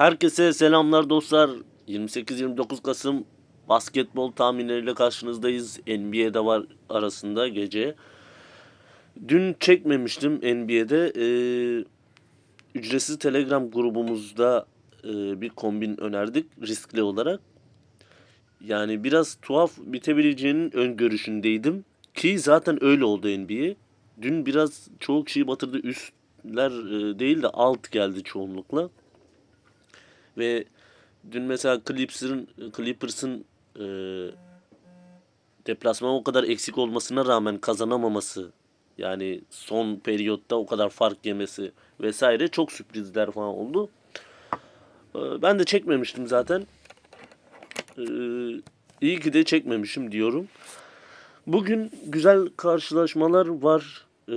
Herkese selamlar dostlar. 28-29 Kasım basketbol tahminleriyle karşınızdayız. NBA'de var arasında gece. Dün çekmemiştim NBA'de. Ee, ücretsiz Telegram grubumuzda e, bir kombin önerdik riskli olarak. Yani biraz tuhaf bitebileceğinin öngörüşündeydim. Ki zaten öyle oldu NBA. Dün biraz çoğu kişiyi batırdı. Üstler e, değil de alt geldi çoğunlukla. Ve dün mesela Clippers'ın Clippers'ın e, deplasman o kadar eksik olmasına rağmen kazanamaması yani son periyotta o kadar fark yemesi vesaire çok sürprizler falan oldu. E, ben de çekmemiştim zaten. E, iyi ki de çekmemişim diyorum. Bugün güzel karşılaşmalar var. E,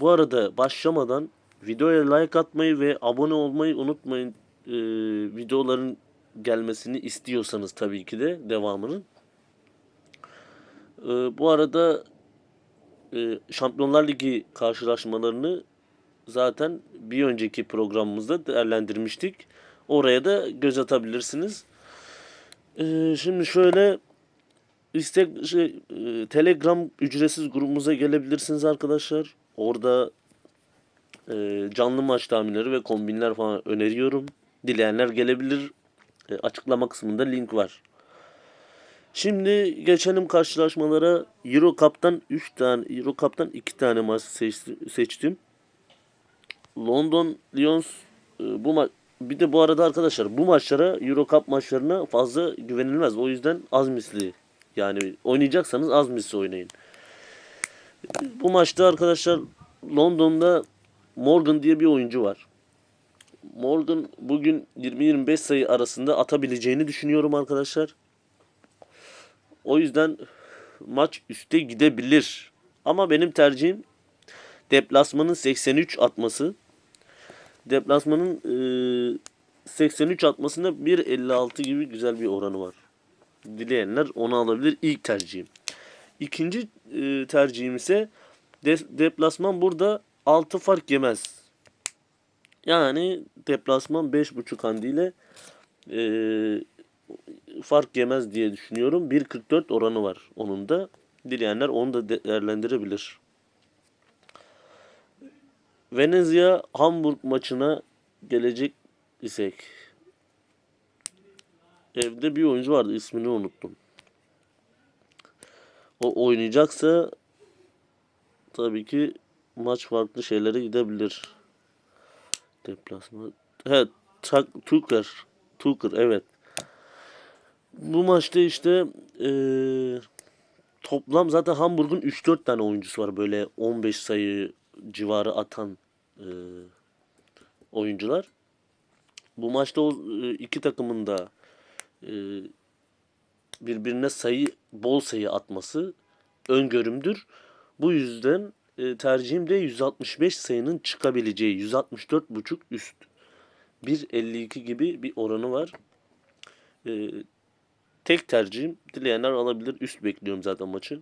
bu arada başlamadan videoya like atmayı ve abone olmayı unutmayın e, videoların gelmesini istiyorsanız tabii ki de devamının. E, bu arada e, Şampiyonlar Ligi karşılaşmalarını zaten bir önceki programımızda değerlendirmiştik. Oraya da göz atabilirsiniz. E, şimdi şöyle istek şey, e, Telegram ücretsiz grubumuza gelebilirsiniz arkadaşlar. Orada e, canlı maç tahminleri ve kombinler falan öneriyorum. Dileyenler gelebilir. E, açıklama kısmında link var. Şimdi geçelim karşılaşmalara. Euro Cup'tan 3 tane, Euro Cup'tan 2 tane maç seçtim. London Lions e, bu maç bir de bu arada arkadaşlar bu maçlara Euro Cup maçlarına fazla güvenilmez. O yüzden az misli yani oynayacaksanız az misli oynayın. Bu maçta arkadaşlar London'da Morgan diye bir oyuncu var. Morgan bugün 20-25 sayı arasında atabileceğini düşünüyorum arkadaşlar. O yüzden maç üste gidebilir. Ama benim tercihim deplasmanın 83 atması. Deplasmanın e, 83 atmasında 1.56 gibi güzel bir oranı var. Dileyenler onu alabilir. İlk tercihim. İkinci e, tercihim ise de, deplasman burada 6 fark yemez. Yani deplasman 5.5 handiyle e, fark yemez diye düşünüyorum. 1.44 oranı var onun da. Dileyenler onu da değerlendirebilir. Venezia Hamburg maçına gelecek isek. Evde bir oyuncu vardı ismini unuttum. O oynayacaksa tabii ki maç farklı şeylere gidebilir. Deplasman. Evet. Tuker. Tuker evet. Bu maçta işte ee, toplam zaten Hamburg'un 3-4 tane oyuncusu var. Böyle 15 sayı civarı atan ee, oyuncular. Bu maçta o e, iki takımın da e, birbirine sayı bol sayı atması öngörümdür. Bu yüzden e, tercihim de 165 sayının çıkabileceği 164.5 üst 1.52 gibi bir oranı var. E, tek tercihim dileyenler alabilir. Üst bekliyorum zaten maçı.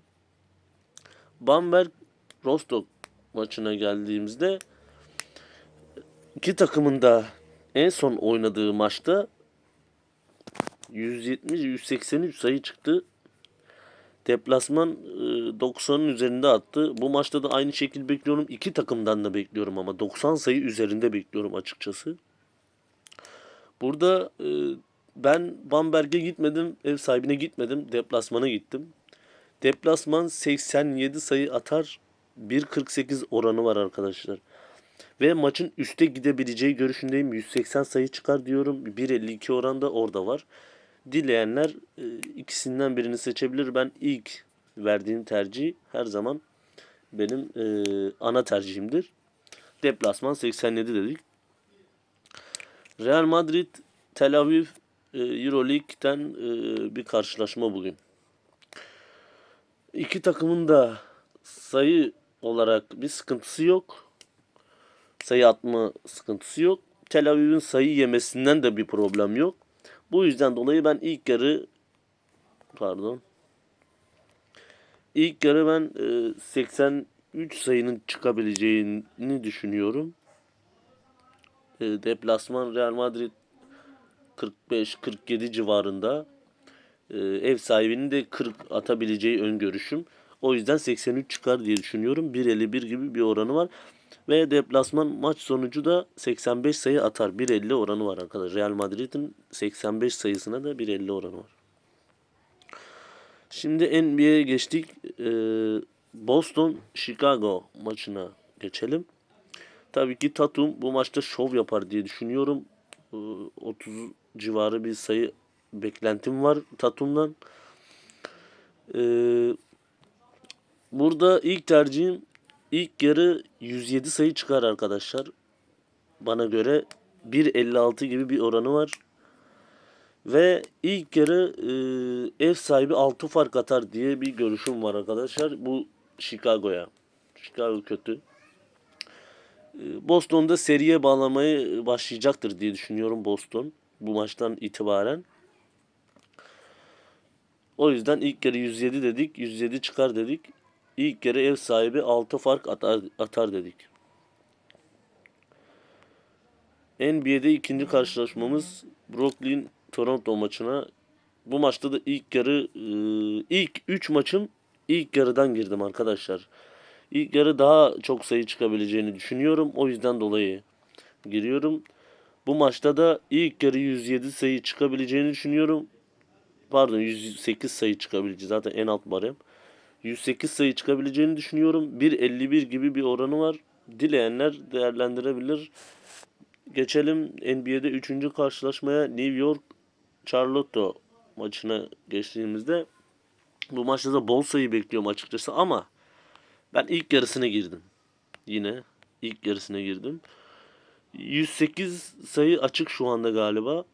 Bamberg Rostock maçına geldiğimizde iki takımın da en son oynadığı maçta 170-183 sayı çıktı. Deplasman 90'ın üzerinde attı. Bu maçta da aynı şekilde bekliyorum. İki takımdan da bekliyorum ama 90 sayı üzerinde bekliyorum açıkçası. Burada e, ben Bamberg'e gitmedim. Ev sahibine gitmedim. Deplasmana gittim. Deplasman 87 sayı atar. 1.48 oranı var arkadaşlar. Ve maçın üste gidebileceği görüşündeyim. 180 sayı çıkar diyorum. 1.52 oran da orada var. Dileyenler e, ikisinden birini seçebilir. Ben ilk verdiğim tercih her zaman benim e, ana tercihimdir. Deplasman 87 dedik. Real Madrid Tel Aviv e, Euroleague'den e, bir karşılaşma bugün. İki takımın da sayı olarak bir sıkıntısı yok. Sayı atma sıkıntısı yok. Tel Aviv'in sayı yemesinden de bir problem yok. Bu yüzden dolayı ben ilk yarı pardon ilk yarı ben e, 83 sayının çıkabileceğini düşünüyorum. E, deplasman Real Madrid 45-47 civarında. Ee, ev sahibinin de 40 atabileceği öngörüşüm. O yüzden 83 çıkar diye düşünüyorum. 1.51 gibi bir oranı var. Ve deplasman maç sonucu da 85 sayı atar. 1.50 oranı var arkadaşlar. Real Madrid'in 85 sayısına da 1.50 oranı var. Şimdi NBA'ye geçtik. Ee, Boston Chicago maçına geçelim. Tabii ki Tatum bu maçta şov yapar diye düşünüyorum. Ee, 30 civarı bir sayı beklentim var Tatum'dan. Ee, burada ilk tercihim ilk yarı 107 sayı çıkar arkadaşlar. Bana göre 1.56 gibi bir oranı var. Ve ilk yarı e, ev sahibi 6 fark atar diye bir görüşüm var arkadaşlar. Bu Chicago'ya. Chicago kötü. E, Boston'da seriye bağlamayı başlayacaktır diye düşünüyorum Boston. Bu maçtan itibaren. O yüzden ilk yarı 107 dedik. 107 çıkar dedik. İlk yarı ev sahibi 6 fark atar, atar dedik. NBA'de ikinci karşılaşmamız Brooklyn Toronto maçına. Bu maçta da ilk yarı e, ilk 3 maçın ilk yarıdan girdim arkadaşlar. İlk yarı daha çok sayı çıkabileceğini düşünüyorum. O yüzden dolayı giriyorum. Bu maçta da ilk yarı 107 sayı çıkabileceğini düşünüyorum. Pardon 108 sayı çıkabileceği zaten en alt barem. 108 sayı çıkabileceğini düşünüyorum. 1.51 gibi bir oranı var. Dileyenler değerlendirebilir. Geçelim NBA'de 3. karşılaşmaya New York Charlotte maçına geçtiğimizde bu maçta da bol sayı bekliyorum açıkçası ama ben ilk yarısına girdim. Yine ilk yarısına girdim. 108 sayı açık şu anda galiba.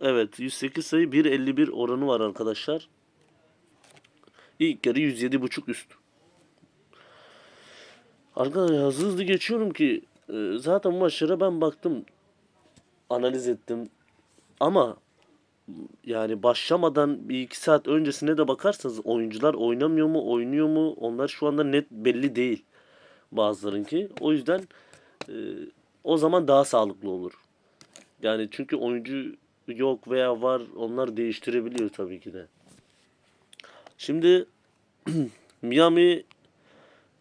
Evet 108 sayı 1.51 oranı var arkadaşlar. İlk yarı 107.5 üst. Arkadaşlar hızlı hızlı geçiyorum ki e, zaten bu maçlara ben baktım. Analiz ettim. Ama yani başlamadan bir iki saat öncesine de bakarsanız oyuncular oynamıyor mu oynuyor mu onlar şu anda net belli değil bazılarınki. O yüzden e, o zaman daha sağlıklı olur. Yani çünkü oyuncu yok veya var onlar değiştirebiliyor tabii ki de. Şimdi Miami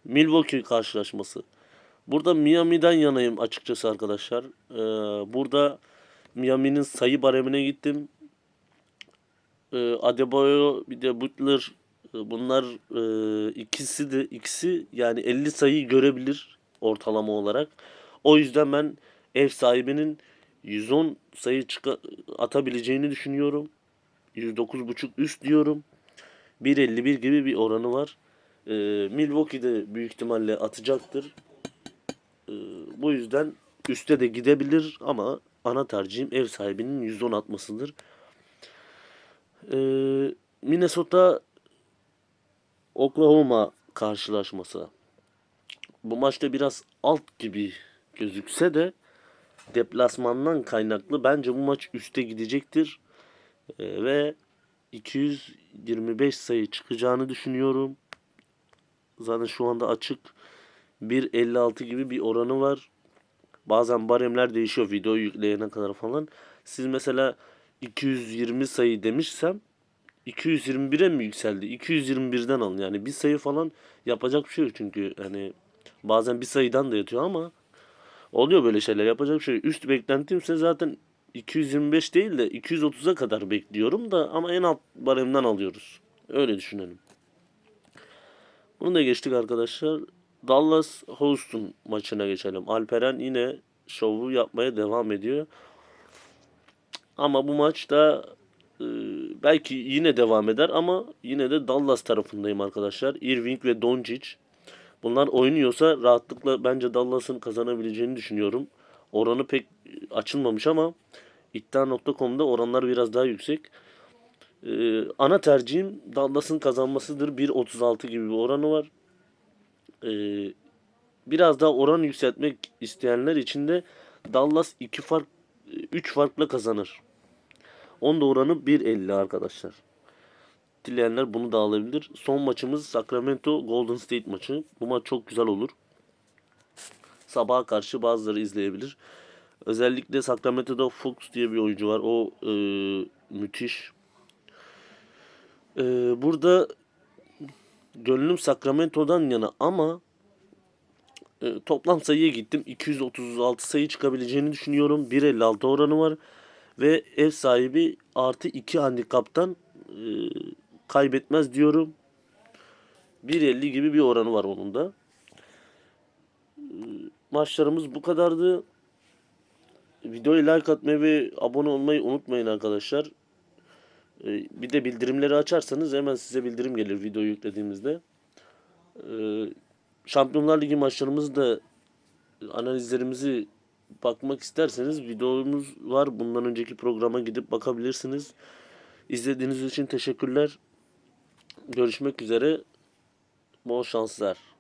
Milwaukee karşılaşması. Burada Miami'den yanayım açıkçası arkadaşlar. Ee, burada Miami'nin sayı baremine gittim. Ee, Adebayo bir de Butler e, bunlar e, ikisi de ikisi yani 50 sayı görebilir ortalama olarak. O yüzden ben ev sahibinin 110 sayı çıka- atabileceğini düşünüyorum. 109.5 üst diyorum. 1.51 gibi bir oranı var. Ee, Milwaukee de büyük ihtimalle atacaktır. Ee, bu yüzden üste de gidebilir ama ana tercihim ev sahibinin 110 atmasıdır. Ee, Minnesota Oklahoma karşılaşması. Bu maçta biraz alt gibi gözükse de deplasmandan kaynaklı bence bu maç üste gidecektir. Ee, ve 225 sayı çıkacağını düşünüyorum. Zaten şu anda açık 1.56 gibi bir oranı var. Bazen baremler değişiyor video yükleyene kadar falan. Siz mesela 220 sayı demişsem 221'e mi yükseldi? 221'den alın. Yani bir sayı falan yapacak bir şey yok çünkü hani bazen bir sayıdan da yatıyor ama oluyor böyle şeyler yapacak bir şey. Üst beklentimse zaten 225 değil de 230'a kadar bekliyorum da ama en alt baremden alıyoruz. Öyle düşünelim. Bunu da geçtik arkadaşlar. Dallas Houston maçına geçelim. Alperen yine şovu yapmaya devam ediyor. Ama bu maçta e, belki yine devam eder ama yine de Dallas tarafındayım arkadaşlar. Irving ve Doncic. Bunlar oynuyorsa rahatlıkla bence Dallas'ın kazanabileceğini düşünüyorum. Oranı pek açılmamış ama iddia.com'da oranlar biraz daha yüksek. Ee, ana tercihim Dallas'ın kazanmasıdır. 1.36 gibi bir oranı var. Ee, biraz daha oran yükseltmek isteyenler için de Dallas 2 fark 3 farkla kazanır. Onda oranı 1.50 arkadaşlar. Dileyenler bunu da alabilir. Son maçımız Sacramento Golden State maçı. Bu maç çok güzel olur. Sabaha karşı bazıları izleyebilir. Özellikle Sacramento'da Fuchs diye bir oyuncu var. O e, müthiş. E, burada gönlüm Sacramento'dan yana ama e, toplam sayıya gittim. 236 sayı çıkabileceğini düşünüyorum. 1.56 oranı var. Ve ev sahibi artı 2 handikaptan e, kaybetmez diyorum. 1.50 gibi bir oranı var onun da. E, maçlarımız bu kadardı. Videoyu like atmayı ve abone olmayı unutmayın arkadaşlar. E, bir de bildirimleri açarsanız hemen size bildirim gelir video yüklediğimizde. E, Şampiyonlar Ligi maçlarımızı da analizlerimizi bakmak isterseniz videomuz var. Bundan önceki programa gidip bakabilirsiniz. İzlediğiniz için teşekkürler. Görüşmek üzere. Bol şanslar.